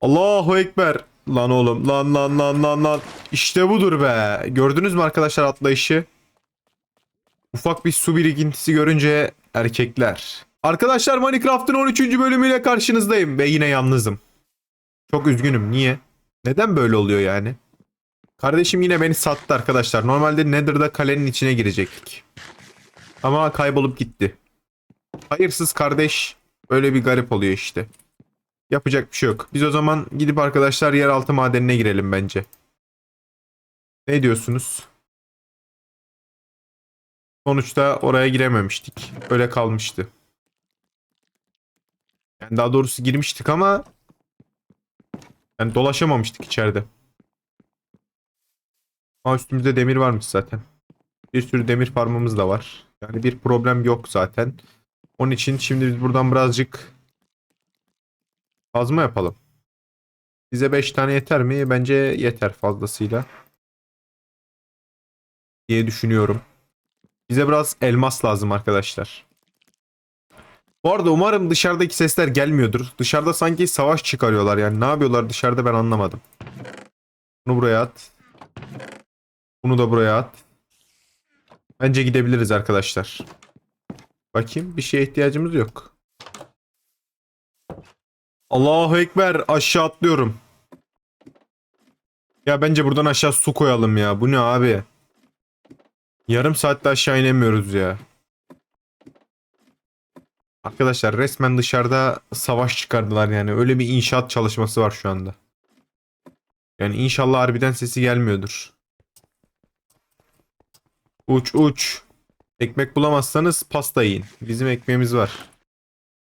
Allahu Ekber. Lan oğlum lan lan lan lan lan. İşte budur be. Gördünüz mü arkadaşlar atlayışı? Ufak bir su birikintisi görünce erkekler. Arkadaşlar Minecraft'ın 13. bölümüyle karşınızdayım ve yine yalnızım. Çok üzgünüm. Niye? Neden böyle oluyor yani? Kardeşim yine beni sattı arkadaşlar. Normalde Nether'da kalenin içine girecektik. Ama kaybolup gitti. Hayırsız kardeş öyle bir garip oluyor işte. Yapacak bir şey yok. Biz o zaman gidip arkadaşlar yeraltı madenine girelim bence. Ne diyorsunuz? Sonuçta oraya girememiştik. Öyle kalmıştı. Yani daha doğrusu girmiştik ama yani dolaşamamıştık içeride. Ama üstümüzde demir varmış zaten. Bir sürü demir farmımız da var. Yani bir problem yok zaten. Onun için şimdi biz buradan birazcık kazma yapalım. Bize 5 tane yeter mi? Bence yeter fazlasıyla. Diye düşünüyorum. Bize biraz elmas lazım arkadaşlar. Bu arada umarım dışarıdaki sesler gelmiyordur. Dışarıda sanki savaş çıkarıyorlar yani. Ne yapıyorlar dışarıda ben anlamadım. Bunu buraya at. Bunu da buraya at. Bence gidebiliriz arkadaşlar. Bakayım bir şeye ihtiyacımız yok. Allahu Ekber aşağı atlıyorum. Ya bence buradan aşağı su koyalım ya. Bu ne abi? Yarım saatte aşağı inemiyoruz ya. Arkadaşlar resmen dışarıda savaş çıkardılar yani. Öyle bir inşaat çalışması var şu anda. Yani inşallah harbiden sesi gelmiyordur. Uç uç. Ekmek bulamazsanız pasta yiyin. Bizim ekmeğimiz var.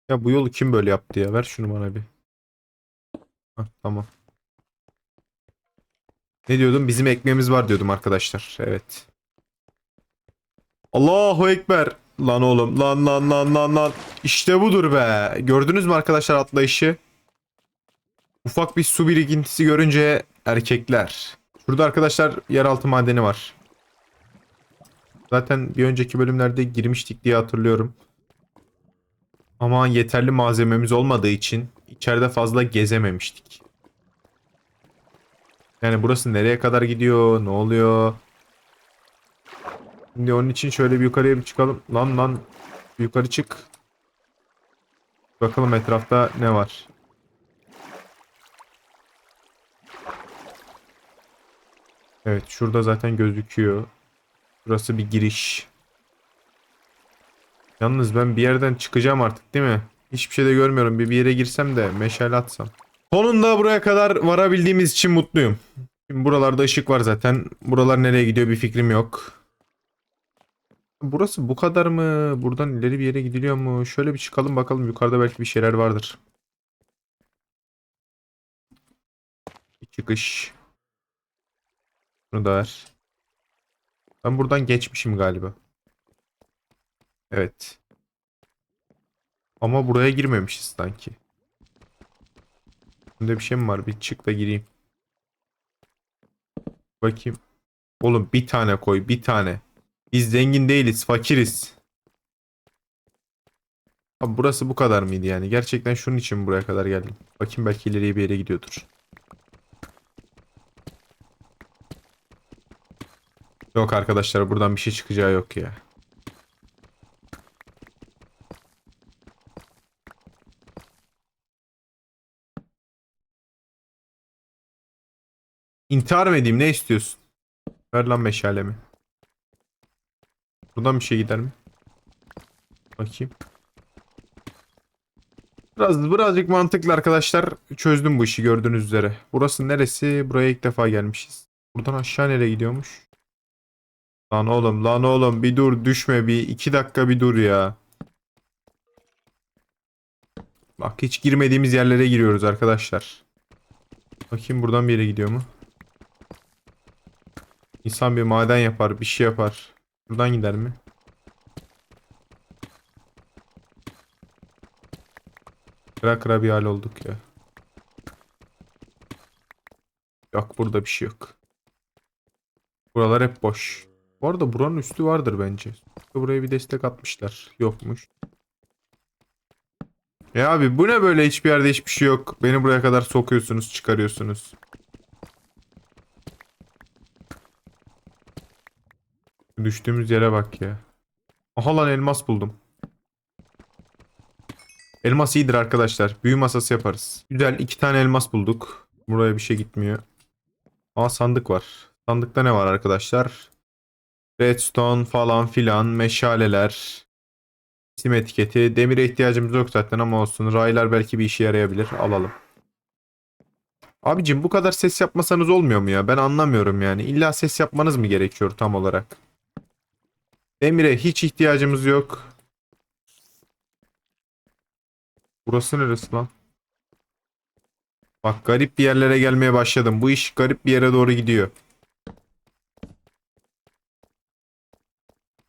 Ya bu yolu kim böyle yaptı ya? Ver şunu bana bir. Tamam. Ne diyordum? Bizim ekmeğimiz var diyordum arkadaşlar. Evet. Allahu Ekber. Lan oğlum lan lan lan lan lan. İşte budur be. Gördünüz mü arkadaşlar atlayışı? Ufak bir su birikintisi görünce erkekler. Şurada arkadaşlar yeraltı madeni var. Zaten bir önceki bölümlerde girmiştik diye hatırlıyorum. Ama yeterli malzememiz olmadığı için içeride fazla gezememiştik. Yani burası nereye kadar gidiyor? Ne oluyor? Şimdi onun için şöyle bir yukarıya bir çıkalım. Lan lan yukarı çık. Bakalım etrafta ne var. Evet şurada zaten gözüküyor. Burası bir giriş. Yalnız ben bir yerden çıkacağım artık değil mi? Hiçbir şey de görmüyorum. Bir, bir yere girsem de meşale atsam. Sonunda buraya kadar varabildiğimiz için mutluyum. Şimdi buralarda ışık var zaten. Buralar nereye gidiyor bir fikrim yok. Burası bu kadar mı? Buradan ileri bir yere gidiliyor mu? Şöyle bir çıkalım bakalım. Yukarıda belki bir şeyler vardır. Bir çıkış. Bunu da ver. Ben buradan geçmişim galiba. Evet. Ama buraya girmemişiz sanki. Bunda bir şey mi var? Bir çık da gireyim. Bakayım. Oğlum bir tane koy. Bir tane. Biz zengin değiliz. Fakiriz. Abi burası bu kadar mıydı yani? Gerçekten şunun için buraya kadar geldim? Bakayım belki ileriye bir yere gidiyordur. Yok arkadaşlar buradan bir şey çıkacağı yok ya. İntihar mı edeyim ne istiyorsun? Ver lan meşalemi. Buradan bir şey gider mi? Bakayım. Biraz birazcık mantıklı arkadaşlar. Çözdüm bu işi gördüğünüz üzere. Burası neresi? Buraya ilk defa gelmişiz. Buradan aşağı nereye gidiyormuş? Lan oğlum lan oğlum bir dur düşme bir iki dakika bir dur ya. Bak hiç girmediğimiz yerlere giriyoruz arkadaşlar. Bakayım buradan bir yere gidiyor mu? İnsan bir maden yapar bir şey yapar. Buradan gider mi? Kıra kıra bir hal olduk ya. Yok burada bir şey yok. Buralar hep boş. Bu arada buranın üstü vardır bence. Buraya bir destek atmışlar. Yokmuş. Ya abi bu ne böyle hiçbir yerde hiçbir şey yok. Beni buraya kadar sokuyorsunuz çıkarıyorsunuz. Düştüğümüz yere bak ya. Aha lan elmas buldum. Elmas iyidir arkadaşlar. Büyü masası yaparız. Güzel iki tane elmas bulduk. Buraya bir şey gitmiyor. Aa sandık var. Sandıkta ne var arkadaşlar? Redstone falan filan. Meşaleler. İsim etiketi. Demire ihtiyacımız yok zaten ama olsun. Raylar belki bir işe yarayabilir. Alalım. Abicim bu kadar ses yapmasanız olmuyor mu ya? Ben anlamıyorum yani. İlla ses yapmanız mı gerekiyor tam olarak? Demire hiç ihtiyacımız yok. Burası neresi lan? Bak garip bir yerlere gelmeye başladım. Bu iş garip bir yere doğru gidiyor.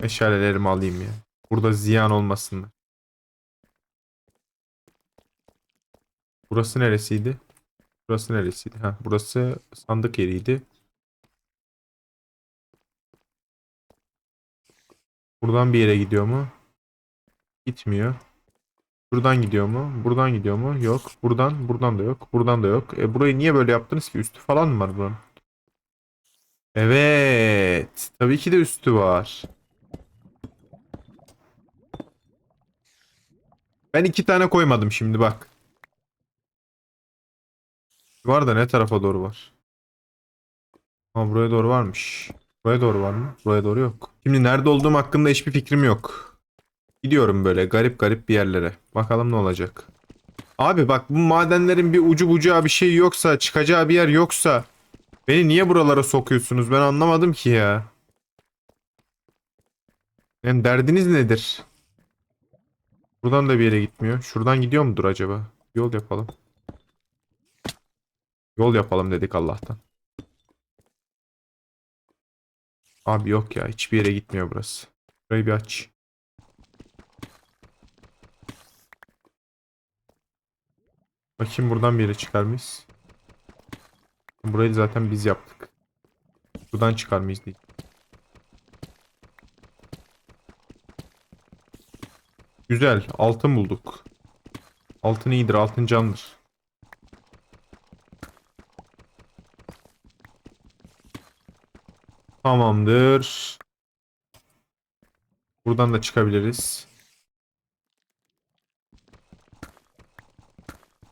Meşalelerimi alayım ya. Burada ziyan olmasınlar. Burası neresiydi? Burası neresiydi? Ha, burası sandık yeriydi. Buradan bir yere gidiyor mu? Gitmiyor. Buradan gidiyor mu? Buradan gidiyor mu? Yok. Buradan, buradan da yok. Buradan da yok. E burayı niye böyle yaptınız ki? Üstü falan mı var buranın? Evet. Tabii ki de üstü var. Ben iki tane koymadım şimdi bak. Var da ne tarafa doğru var? Ama buraya doğru varmış. Buraya doğru var mı? Buraya doğru yok. Şimdi nerede olduğum hakkında hiçbir fikrim yok. Gidiyorum böyle garip garip bir yerlere. Bakalım ne olacak. Abi bak bu madenlerin bir ucu bucağı bir şey yoksa, çıkacağı bir yer yoksa beni niye buralara sokuyorsunuz? Ben anlamadım ki ya. Hem derdiniz nedir? Buradan da bir yere gitmiyor. Şuradan gidiyor mudur acaba? Yol yapalım. Yol yapalım dedik Allah'tan. Abi yok ya hiçbir yere gitmiyor burası. Burayı bir aç. Bakayım buradan bir yere çıkar mıyız? Burayı zaten biz yaptık. Buradan çıkar mıyız diye. Güzel. Altın bulduk. Altın iyidir. Altın candır. Tamamdır. Buradan da çıkabiliriz.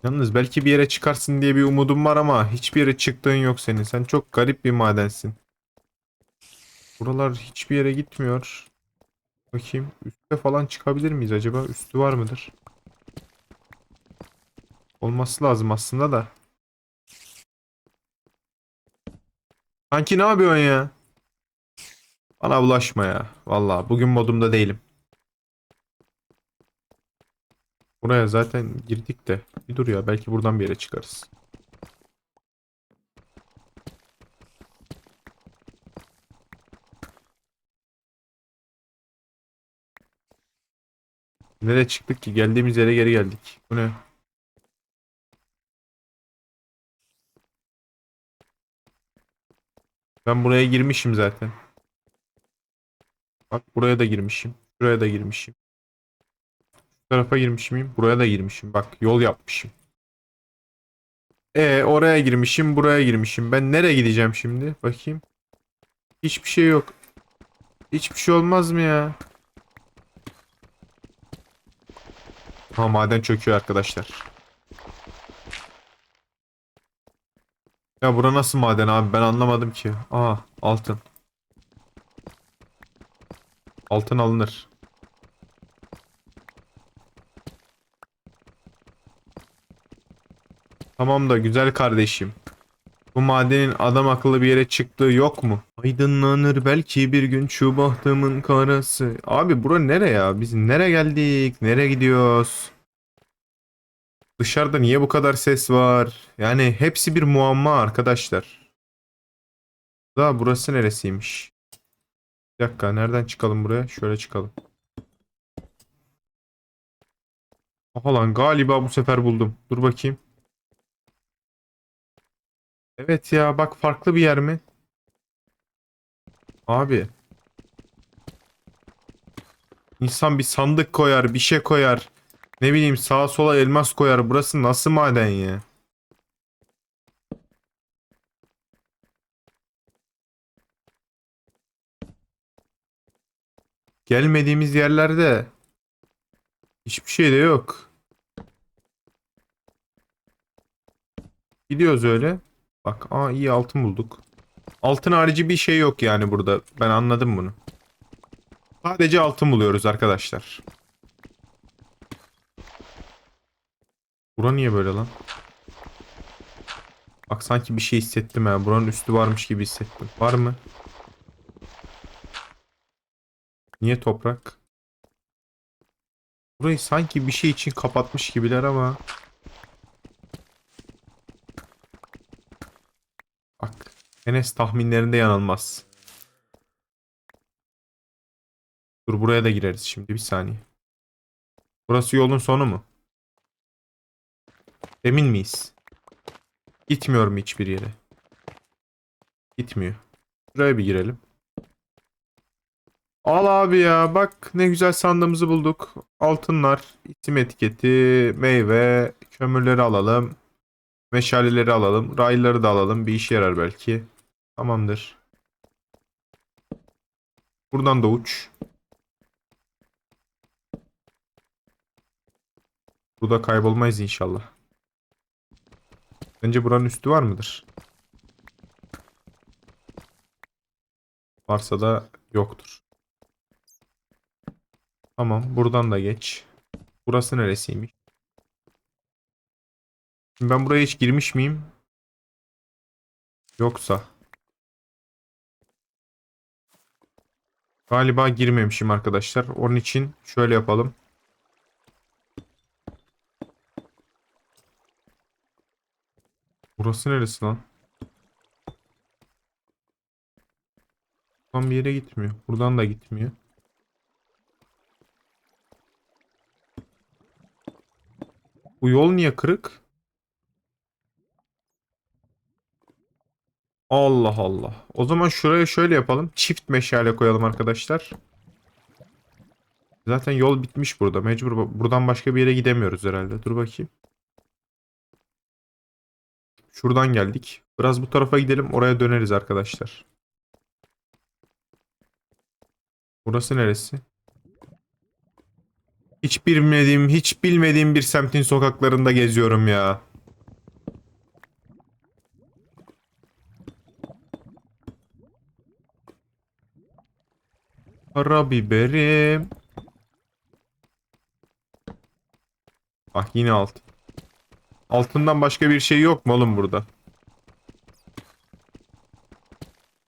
Yalnız belki bir yere çıkarsın diye bir umudum var ama hiçbir yere çıktığın yok senin. Sen çok garip bir madensin. Buralar hiçbir yere gitmiyor. Bakayım. Üste falan çıkabilir miyiz acaba? Üstü var mıdır? Olması lazım aslında da. Kanki ne yapıyorsun ya? Bana bulaşma ya. Vallahi bugün modumda değilim. Buraya zaten girdik de. Bir dur ya belki buradan bir yere çıkarız. Nereye çıktık ki? Geldiğimiz yere geri geldik. Bu ne? Ben buraya girmişim zaten. Bak buraya da girmişim. Şuraya da girmişim. Şu tarafa girmişim miyim? Buraya da girmişim. Bak yol yapmışım. E oraya girmişim, buraya girmişim. Ben nereye gideceğim şimdi? Bakayım. Hiçbir şey yok. Hiçbir şey olmaz mı ya? Ha maden çöküyor arkadaşlar. Ya bura nasıl maden abi ben anlamadım ki. Aa altın. Altın alınır. Tamam da güzel kardeşim. Bu madenin adam akıllı bir yere çıktığı yok mu? Aydınlanır belki bir gün şu bahtımın karası. Abi bura nere ya? Biz nereye geldik? Nereye gidiyoruz? Dışarıda niye bu kadar ses var? Yani hepsi bir muamma arkadaşlar. Daha burası neresiymiş? Bir dakika nereden çıkalım buraya? Şöyle çıkalım. Aha lan galiba bu sefer buldum. Dur bakayım. Evet ya bak farklı bir yer mi? Abi. İnsan bir sandık koyar, bir şey koyar. Ne bileyim sağa sola elmas koyar. Burası nasıl maden ya? Gelmediğimiz yerlerde hiçbir şey de yok. Gidiyoruz öyle. Bak aa iyi altın bulduk. Altın harici bir şey yok yani burada. Ben anladım bunu. Sadece altın buluyoruz arkadaşlar. Bura niye böyle lan? Bak sanki bir şey hissettim ha. Buranın üstü varmış gibi hissettim. Var mı? Niye toprak? Burayı sanki bir şey için kapatmış gibiler ama. Bak. Enes tahminlerinde yanılmaz. Dur buraya da gireriz şimdi bir saniye. Burası yolun sonu mu? Emin miyiz? Gitmiyor mu hiçbir yere? Gitmiyor. Buraya bir girelim. Al abi ya bak ne güzel sandığımızı bulduk. Altınlar, isim etiketi, meyve, kömürleri alalım. Meşaleleri alalım. Rayları da alalım. Bir işe yarar belki. Tamamdır. Buradan da uç. Burada kaybolmayız inşallah. Bence buranın üstü var mıdır? Varsa da yoktur. Tamam buradan da geç. Burası neresiymiş? Şimdi ben buraya hiç girmiş miyim? Yoksa. Galiba girmemişim arkadaşlar. Onun için şöyle yapalım. Burası neresi lan? Buradan bir yere gitmiyor. Buradan da gitmiyor. Bu yol niye kırık? Allah Allah. O zaman şuraya şöyle yapalım. Çift meşale koyalım arkadaşlar. Zaten yol bitmiş burada. Mecbur buradan başka bir yere gidemiyoruz herhalde. Dur bakayım. Şuradan geldik. Biraz bu tarafa gidelim. Oraya döneriz arkadaşlar. Burası neresi? Hiç bilmediğim, hiç bilmediğim bir semtin sokaklarında geziyorum ya. Karabiberim. Bak yine altın. Altından başka bir şey yok mu oğlum burada?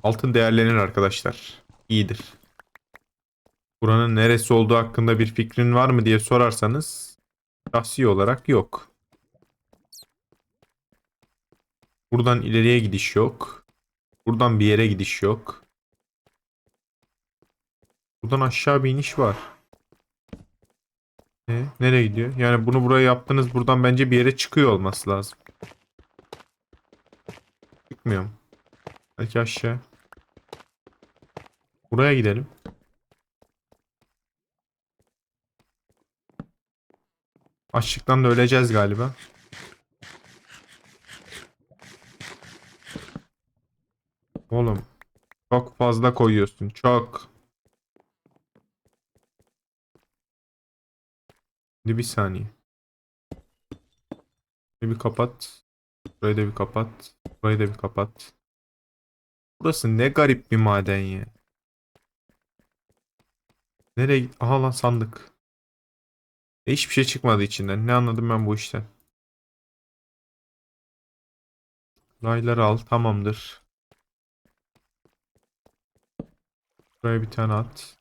Altın değerlenir arkadaşlar. İyidir. Buranın neresi olduğu hakkında bir fikrin var mı diye sorarsanız şahsi olarak yok. Buradan ileriye gidiş yok. Buradan bir yere gidiş yok. Buradan aşağı bir iniş var. E, nereye gidiyor? Yani bunu buraya yaptınız. Buradan bence bir yere çıkıyor olması lazım. Çıkmıyor mu? Belki aşağı. Buraya gidelim. Açlıktan da öleceğiz galiba. Oğlum. Çok fazla koyuyorsun. Çok. Şimdi bir saniye. Burayı bir kapat. Burayı da bir kapat. Burayı da bir kapat. Burası ne garip bir maden ya. Nereye git? Aha lan sandık. E hiçbir şey çıkmadı içinden. Ne anladım ben bu işten? Rayları al. Tamamdır. Buraya bir tane at.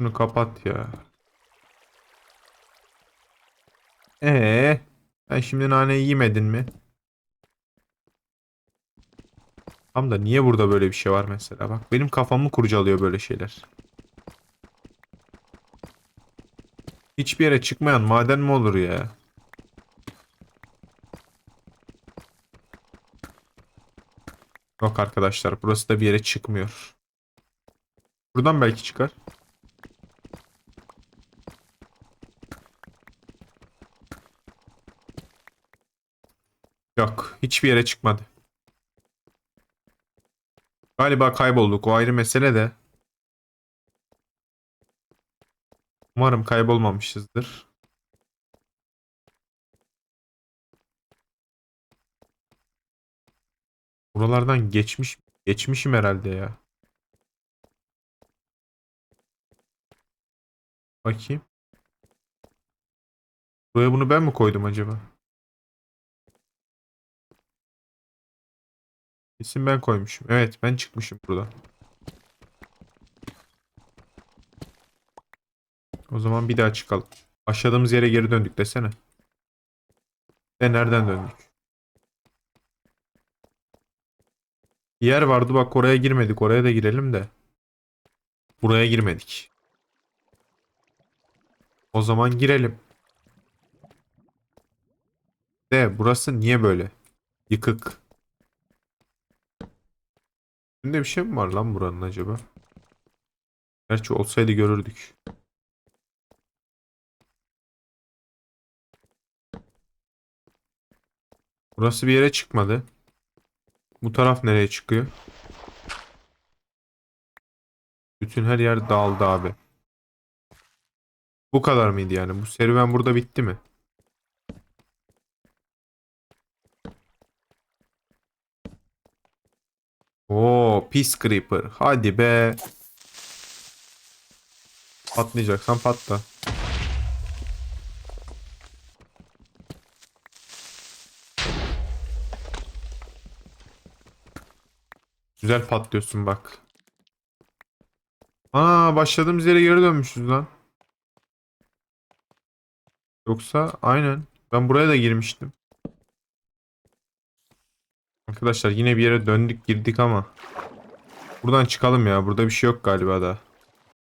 Şunu kapat ya. Ee, ben şimdi naneyi yemedin mi? Tam da niye burada böyle bir şey var mesela? Bak benim kafamı kurcalıyor böyle şeyler. Hiçbir yere çıkmayan maden mi olur ya? Yok arkadaşlar burası da bir yere çıkmıyor. Buradan belki çıkar. Yok hiçbir yere çıkmadı. Galiba kaybolduk o ayrı mesele de. Umarım kaybolmamışızdır. Buralardan geçmiş geçmişim herhalde ya. Bakayım. Buraya bunu ben mi koydum acaba? Kesin ben koymuşum. Evet ben çıkmışım burada. O zaman bir daha çıkalım. Başladığımız yere geri döndük desene. E nereden döndük? Bir yer vardı bak oraya girmedik. Oraya da girelim de. Buraya girmedik. O zaman girelim. De burası niye böyle? Yıkık. Üstünde bir şey mi var lan buranın acaba? Gerçi olsaydı görürdük. Burası bir yere çıkmadı. Bu taraf nereye çıkıyor? Bütün her yer dağıldı abi. Bu kadar mıydı yani? Bu serüven burada bitti mi? Oo, pis creeper. Hadi be. Patlayacaksan patla. Güzel patlıyorsun bak. Aa başladığımız yere geri dönmüşüz lan. Yoksa aynen. Ben buraya da girmiştim. Arkadaşlar yine bir yere döndük girdik ama. Buradan çıkalım ya. Burada bir şey yok galiba da.